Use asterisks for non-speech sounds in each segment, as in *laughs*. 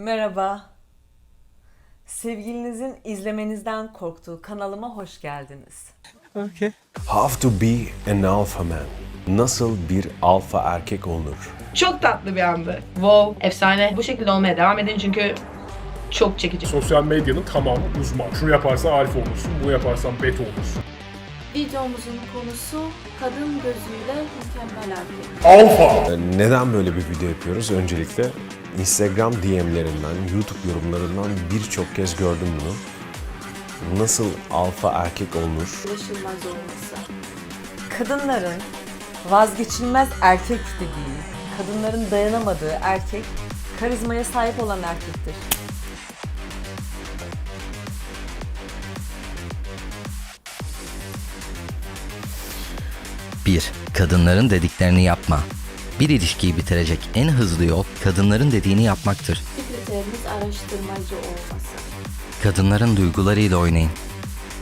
Merhaba. Sevgilinizin izlemenizden korktuğu kanalıma hoş geldiniz. How to be an alpha man. Nasıl bir alfa erkek olunur? Çok tatlı bir andı. Wow, efsane. Bu şekilde olmaya devam edin çünkü çok çekici. Sosyal medyanın tamamı uzman. Şunu yaparsan alfa olursun, bunu yaparsan beta olursun. Videomuzun konusu kadın gözüyle mükemmel erkek. Alfa! Neden böyle bir video yapıyoruz? Öncelikle Instagram DM'lerinden, YouTube yorumlarından birçok kez gördüm bunu. Nasıl alfa erkek olunur? Ulaşılmaz olması. Kadınların vazgeçilmez erkek dediği, kadınların dayanamadığı erkek, karizmaya sahip olan erkektir. Bir, Kadınların dediklerini yapma. Bir ilişkiyi bitirecek en hızlı yol kadınların dediğini yapmaktır. Kriterimiz araştırmacı olması. Kadınların duygularıyla oynayın.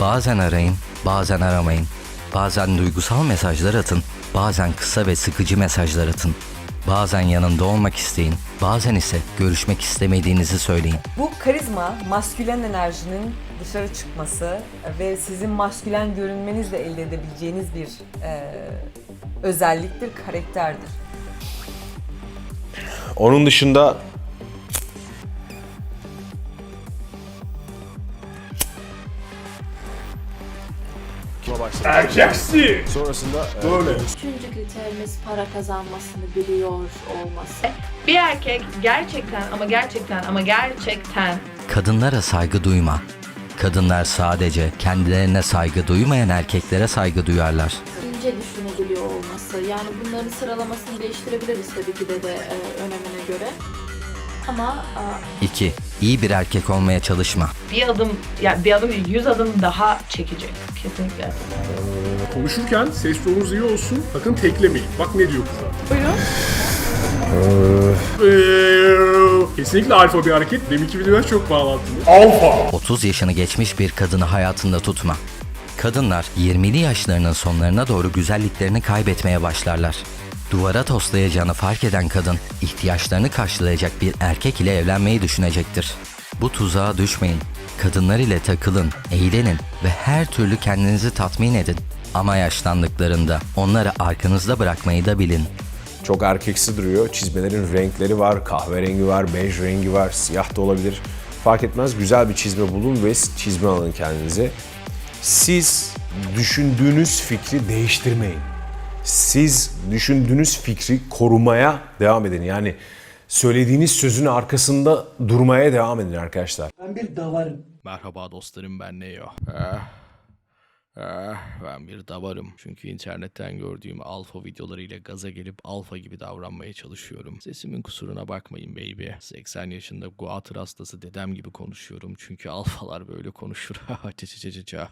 Bazen arayın, bazen aramayın. Bazen duygusal mesajlar atın, bazen kısa ve sıkıcı mesajlar atın. Bazen yanında olmak isteyin, bazen ise görüşmek istemediğinizi söyleyin. Bu karizma, maskülen enerjinin dışarı çıkması ve sizin maskülen görünmenizle elde edebileceğiniz bir e, özelliktir, karakterdir. Onun dışında Erkeksi! sonrasında e, Böyle. Üçüncü kriterimiz para kazanmasını biliyor olması. Bir erkek gerçekten ama gerçekten ama gerçekten Kadınlara saygı duyma. Kadınlar sadece kendilerine saygı duymayan erkeklere saygı duyarlar. İnce düşünebiliyor olması. Yani bunların sıralamasını değiştirebiliriz tabii ki de, de e, önemine göre. Ama e, 2. İyi bir erkek olmaya çalışma. bir adım, yani bir adım değil, yüz adım daha çekici. Kesinlikle. Konuşurken ses tonunuz iyi olsun, sakın teklemeyin. Bak ne diyor kızlar. Buyurun. Kesinlikle alfa bir hareket. Deminki videoya çok bağlantılı. Alfa! 30 yaşını geçmiş bir kadını hayatında tutma. Kadınlar 20'li yaşlarının sonlarına doğru güzelliklerini kaybetmeye başlarlar. Duvara toslayacağını fark eden kadın, ihtiyaçlarını karşılayacak bir erkek ile evlenmeyi düşünecektir. Bu tuzağa düşmeyin. Kadınlar ile takılın, eğlenin ve her türlü kendinizi tatmin edin. Ama yaşlandıklarında onları arkanızda bırakmayı da bilin. çok erkeksi duruyor. Çizmelerin renkleri var, kahverengi var, bej rengi var, siyah da olabilir. Fark etmez güzel bir çizme bulun ve çizme alın kendinize. Siz düşündüğünüz fikri değiştirmeyin. Siz düşündüğünüz fikri korumaya devam edin. Yani söylediğiniz sözün arkasında durmaya devam edin arkadaşlar. Merhaba dostlarım ben Neo. Ah, ah, ben bir davarım. Çünkü internetten gördüğüm alfa videolarıyla gaza gelip alfa gibi davranmaya çalışıyorum. Sesimin kusuruna bakmayın baby. 80 yaşında guatr hastası dedem gibi konuşuyorum. Çünkü alfalar böyle konuşur. Çı çı çı çı.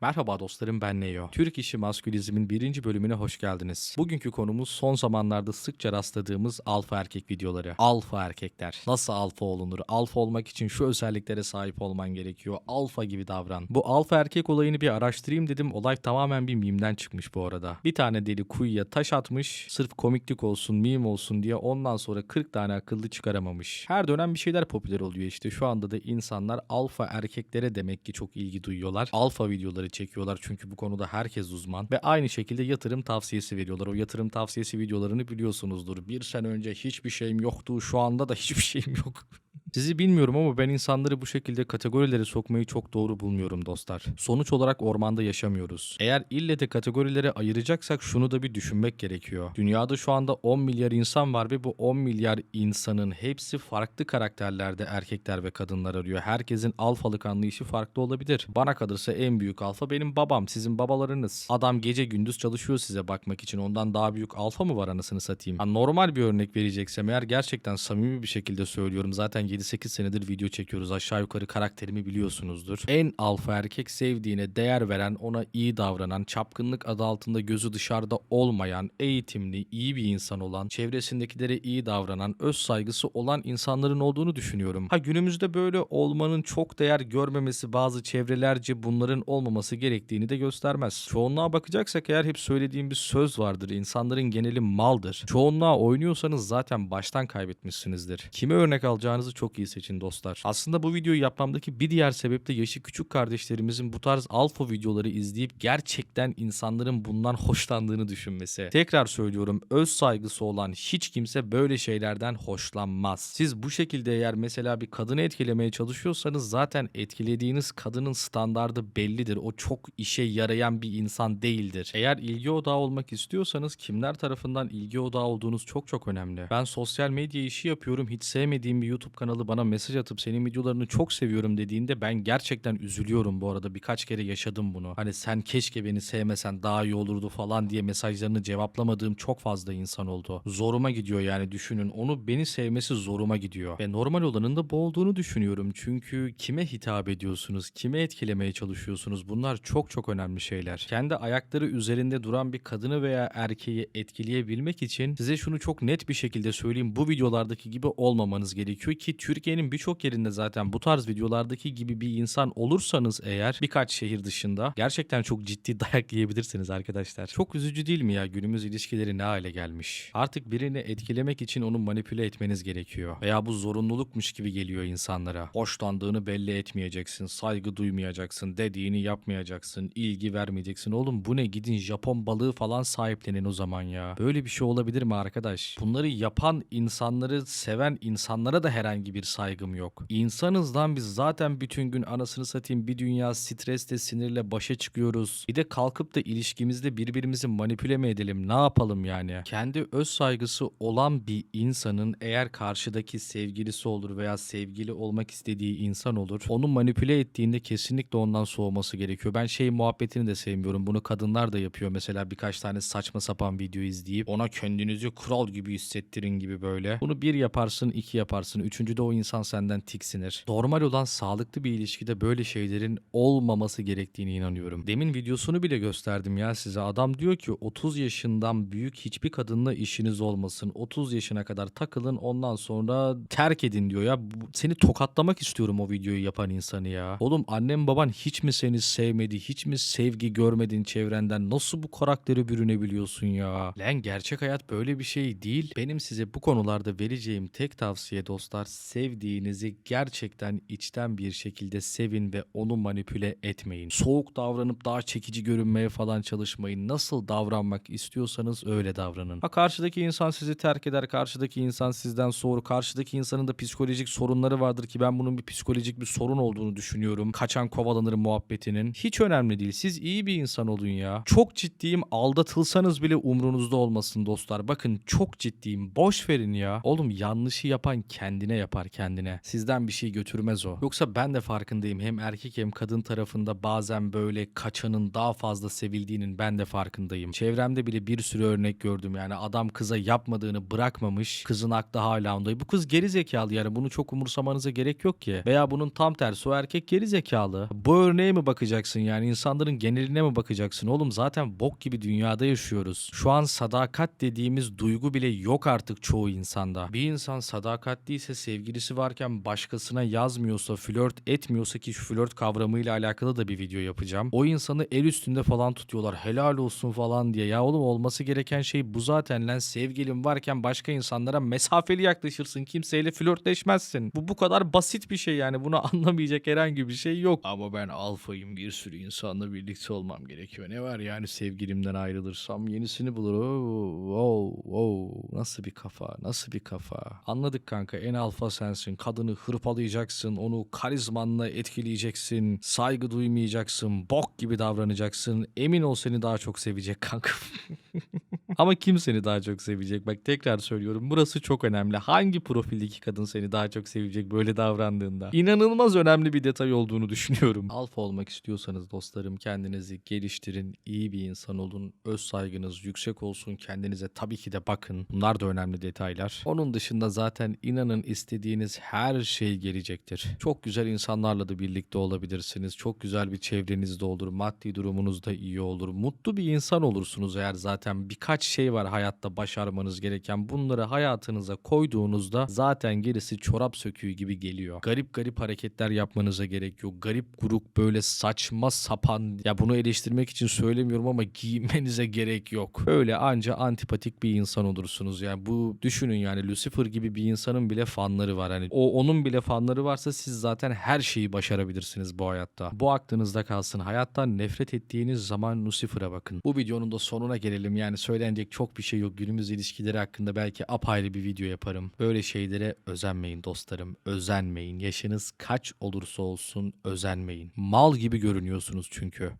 Merhaba dostlarım ben Neo. Türk İşi Maskülizm'in birinci bölümüne hoş geldiniz. Bugünkü konumuz son zamanlarda sıkça rastladığımız alfa erkek videoları. Alfa erkekler. Nasıl alfa olunur? Alfa olmak için şu özelliklere sahip olman gerekiyor. Alfa gibi davran. Bu alfa erkek olayını bir araştırayım dedim. Olay tamamen bir mimden çıkmış bu arada. Bir tane deli kuyuya taş atmış. Sırf komiklik olsun, mim olsun diye ondan sonra 40 tane akıllı çıkaramamış. Her dönem bir şeyler popüler oluyor işte. Şu anda da insanlar alfa erkeklere demek ki çok ilgi duyuyorlar. Alfa videoları çekiyorlar çünkü bu konuda herkes uzman. Ve aynı şekilde yatırım tavsiyesi veriyorlar. O yatırım tavsiyesi videolarını biliyorsunuzdur. Bir sene önce hiçbir şeyim yoktu. Şu anda da hiçbir *laughs* şeyim yok. Sizi bilmiyorum ama ben insanları bu şekilde kategorilere sokmayı çok doğru bulmuyorum dostlar. Sonuç olarak ormanda yaşamıyoruz. Eğer ille de kategorilere ayıracaksak şunu da bir düşünmek gerekiyor. Dünyada şu anda 10 milyar insan var ve bu 10 milyar insanın hepsi farklı karakterlerde erkekler ve kadınlar arıyor. Herkesin alfalık anlayışı farklı olabilir. Bana kalırsa en büyük alfa benim babam, sizin babalarınız. Adam gece gündüz çalışıyor size bakmak için. Ondan daha büyük alfa mı var anasını satayım? Ha, normal bir örnek vereceksem eğer gerçekten samimi bir şekilde söylüyorum. Zaten 7-8 senedir video çekiyoruz. Aşağı yukarı karakterimi biliyorsunuzdur. En alfa erkek sevdiğine değer veren, ona iyi davranan, çapkınlık adı altında gözü dışarıda olmayan, eğitimli, iyi bir insan olan, çevresindekilere iyi davranan, öz saygısı olan insanların olduğunu düşünüyorum. Ha günümüzde böyle olmanın çok değer görmemesi bazı çevrelerce bunların olmaması gerektiğini de göstermez. Çoğunluğa bakacaksak eğer hep söylediğim bir söz vardır. İnsanların geneli maldır. Çoğunluğa oynuyorsanız zaten baştan kaybetmişsinizdir. Kime örnek alacağınızı çok iyi seçin dostlar. Aslında bu videoyu yapmamdaki bir diğer sebep de yaşı küçük kardeşlerimizin bu tarz alfa videoları izleyip gerçekten insanların bundan hoşlandığını düşünmesi. Tekrar söylüyorum öz saygısı olan hiç kimse böyle şeylerden hoşlanmaz. Siz bu şekilde eğer mesela bir kadını etkilemeye çalışıyorsanız zaten etkilediğiniz kadının standardı bellidir. O çok işe yarayan bir insan değildir. Eğer ilgi odağı olmak istiyorsanız kimler tarafından ilgi odağı olduğunuz çok çok önemli. Ben sosyal medya işi yapıyorum. Hiç sevmediğim bir YouTube kanalı bana mesaj atıp senin videolarını çok seviyorum dediğinde ben gerçekten üzülüyorum bu arada. Birkaç kere yaşadım bunu. Hani sen keşke beni sevmesen daha iyi olurdu falan diye mesajlarını cevaplamadığım çok fazla insan oldu. Zoruma gidiyor yani düşünün. Onu beni sevmesi zoruma gidiyor. Ve normal olanın da bu olduğunu düşünüyorum. Çünkü kime hitap ediyorsunuz? Kime etkilemeye çalışıyorsunuz? Bunlar çok çok önemli şeyler. Kendi ayakları üzerinde duran bir kadını veya erkeği etkileyebilmek için size şunu çok net bir şekilde söyleyeyim. Bu videolardaki gibi olmamanız gerekiyor ki Türkiye'nin birçok yerinde zaten bu tarz videolardaki gibi bir insan olursanız eğer birkaç şehir dışında gerçekten çok ciddi *laughs* dayak yiyebilirsiniz arkadaşlar. Çok üzücü değil mi ya günümüz ilişkileri ne hale gelmiş? Artık birini etkilemek için onu manipüle etmeniz gerekiyor. Veya bu zorunlulukmuş gibi geliyor insanlara. Hoşlandığını belli etmeyeceksin, saygı duymayacaksın, dediğini yapmayacaksın, ilgi vermeyeceksin. Oğlum bu ne gidin Japon balığı falan sahiplenin o zaman ya. Böyle bir şey olabilir mi arkadaş? Bunları yapan insanları seven insanlara da herhangi bir saygım yok. İnsanız lan biz zaten bütün gün anasını satayım bir dünya stresle sinirle başa çıkıyoruz. Bir de kalkıp da ilişkimizde birbirimizi manipüle mi edelim ne yapalım yani? Kendi öz saygısı olan bir insanın eğer karşıdaki sevgilisi olur veya sevgili olmak istediği insan olur. Onu manipüle ettiğinde kesinlikle ondan soğuması gerekiyor. Ben şey muhabbetini de sevmiyorum. Bunu kadınlar da yapıyor. Mesela birkaç tane saçma sapan video izleyip ona kendinizi kral gibi hissettirin gibi böyle. Bunu bir yaparsın, iki yaparsın. Üçüncüde o insan senden tiksinir. Normal olan sağlıklı bir ilişkide böyle şeylerin olmaması gerektiğine inanıyorum. Demin videosunu bile gösterdim ya size. Adam diyor ki 30 yaşından büyük hiçbir kadınla işiniz olmasın. 30 yaşına kadar takılın ondan sonra terk edin diyor ya. Seni tokatlamak istiyorum o videoyu yapan insanı ya. Oğlum annem baban hiç mi seni sevmedi? Hiç mi sevgi görmedin çevrenden? Nasıl bu karakteri bürünebiliyorsun ya? Lan gerçek hayat böyle bir şey değil. Benim size bu konularda vereceğim tek tavsiye dostlar sevdiğinizi gerçekten içten bir şekilde sevin ve onu manipüle etmeyin. Soğuk davranıp daha çekici görünmeye falan çalışmayın. Nasıl davranmak istiyorsanız öyle davranın. Ha karşıdaki insan sizi terk eder, karşıdaki insan sizden soğur, karşıdaki insanın da psikolojik sorunları vardır ki ben bunun bir psikolojik bir sorun olduğunu düşünüyorum. Kaçan kovalanır muhabbetinin. Hiç önemli değil. Siz iyi bir insan olun ya. Çok ciddiyim. Aldatılsanız bile umrunuzda olmasın dostlar. Bakın çok ciddiyim. Boş verin ya. Oğlum yanlışı yapan kendine yapar kendine. Sizden bir şey götürmez o. Yoksa ben de farkındayım. Hem erkek hem kadın tarafında bazen böyle kaçanın daha fazla sevildiğinin ben de farkındayım. Çevremde bile bir sürü örnek gördüm. Yani adam kıza yapmadığını bırakmamış. Kızın aklı hala onda. Bu kız geri zekalı yani bunu çok umursamanıza gerek yok ki. Veya bunun tam tersi o erkek geri zekalı. Bu örneğe mi bakacaksın yani insanların geneline mi bakacaksın? Oğlum zaten bok gibi dünyada yaşıyoruz. Şu an sadakat dediğimiz duygu bile yok artık çoğu insanda. Bir insan sadakatliyse sevgilisi varken başkasına yazmıyorsa, flört etmiyorsa ki şu flört kavramıyla alakalı da bir video yapacağım. O insanı el üstünde falan tutuyorlar. Helal olsun falan diye. Ya oğlum olması gereken şey bu zaten lan. Sevgilin varken başka insanlara mesafeli yaklaşırsın. Kimseyle flörtleşmezsin. Bu bu kadar basit bir şey yani. Bunu *laughs* anlamayacak herhangi bir şey yok. Ama ben alfayım. Bir sürü insanla birlikte olmam gerekiyor. Ne var yani sevgilimden ayrılırsam yenisini bulurum. Wow, wow. Nasıl bir kafa? Nasıl bir kafa? Anladık kanka. En alfa sensin. Kadını hırpalayacaksın. Onu karizmanla etkileyeceksin. Saygı duymayacaksın. Bok gibi davranacaksın. Emin ol seni daha çok sevecek kanka. *laughs* Ama kim seni daha çok sevecek? Bak tekrar söylüyorum. Burası çok önemli. Hangi profildeki kadın seni daha çok sevecek böyle davrandığında? İnanılmaz önemli bir detay olduğunu *laughs* düşünüyorum. Alfa olmak istiyorsanız dostlarım kendinizi geliştirin. iyi bir insan olun. Öz saygınız yüksek olsun. Kendinize tabii ki de bakın. Bunlar da önemli detaylar. Onun dışında zaten inanın istediğiniz her şey gelecektir. Çok güzel insanlarla da birlikte olabilirsiniz. Çok güzel bir çevrenizde olur. Maddi durumunuz da iyi olur. Mutlu bir insan olursunuz eğer zaten birkaç şey var hayatta başarmanız gereken. Bunları hayatınıza koyduğunuzda zaten gerisi çorap söküğü gibi geliyor. Garip garip hareketler yapmanıza gerek yok. Garip grup böyle saçma sapan ya bunu eleştirmek için söylemiyorum ama giymenize gerek yok. Öyle anca antipatik bir insan olursunuz. Yani bu düşünün yani Lucifer gibi bir insanın bile fanları var. Hani o onun bile fanları varsa siz zaten her şeyi başarabilirsiniz bu hayatta. Bu aklınızda kalsın. Hayattan nefret ettiğiniz zaman Lucifer'a bakın. Bu videonun da sonuna gelelim. Yani söylenecek çok bir şey yok. Günümüz ilişkileri hakkında belki apayrı bir video yaparım. Böyle şeylere özenmeyin dostlarım. Özenmeyin. Yaşınız kaç olursa olsun özenmeyin. Mal gibi görünüyorsunuz çünkü.